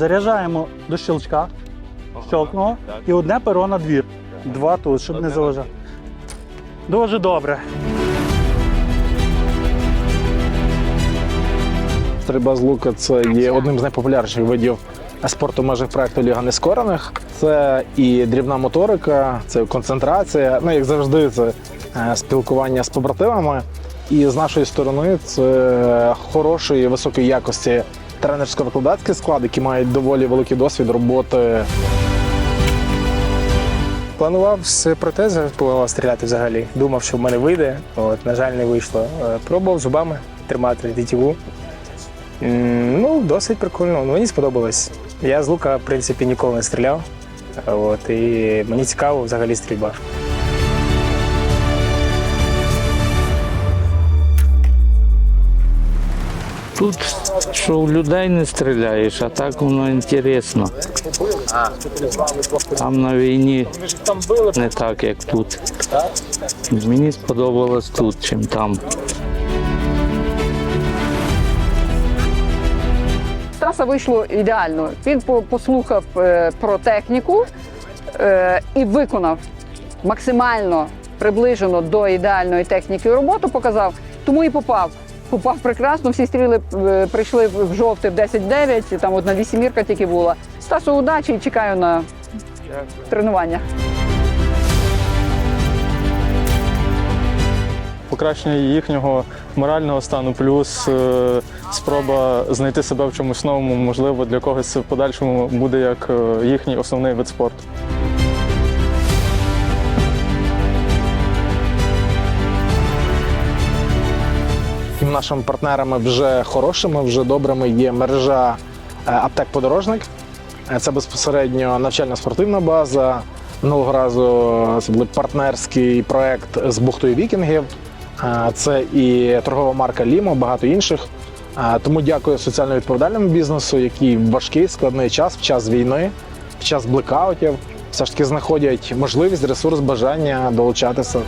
Заряджаємо до щелчка, щелкнуло, і одне перо на двір. Два тут, щоб не заважати. Дуже добре. Стрільба з лука це є одним з найпопулярніших видів спорту в межах проекту Ліга Нескорених. Це і дрібна моторика, це концентрація. Ну, як завжди, це е, спілкування з побратимами. І з нашої сторони це хорошої високої якості тренерсько-викладацький склад, які мають доволі великий досвід роботи Планував з протези, планував стріляти взагалі. Думав, що в мене вийде. От, на жаль, не вийшло. Е, Пробував зубами тримати. М, Ну, досить прикольно. Ну, Мені сподобалось. Я з лука, в принципі, ніколи не стріляв. От, і мені цікаво взагалі стрільба. Тут що в людей не стріляєш, а так воно інтересно. Там на війні не так, як тут. Мені сподобалось тут, чим там. Траса вийшло ідеально. Він послухав е, про техніку е, і виконав максимально приближено до ідеальної техніки роботу, показав, тому і попав. Попав прекрасно, всі стріли е, прийшли в жовте в 10-9, там одна вісімірка тільки була. Стасу удачі і чекаю на тренування. покращення їхнього морального стану, плюс е, спроба знайти себе в чомусь новому, можливо, для когось в подальшому буде як е, їхній основний вид спорту. Нашими партнерами вже хорошими, вже добрими є мережа е, аптек подорожник. Е, Це безпосередньо навчальна спортивна база. Минулого разу це був партнерський проект з бухтою вікінгів. Е, Це і торгова марка Лімо, багато інших. Е, Тому дякую соціально відповідальному бізнесу, який в важкий складний час, в час війни, в час блекаутів, все ж таки знаходять можливість, ресурс, бажання долучатися.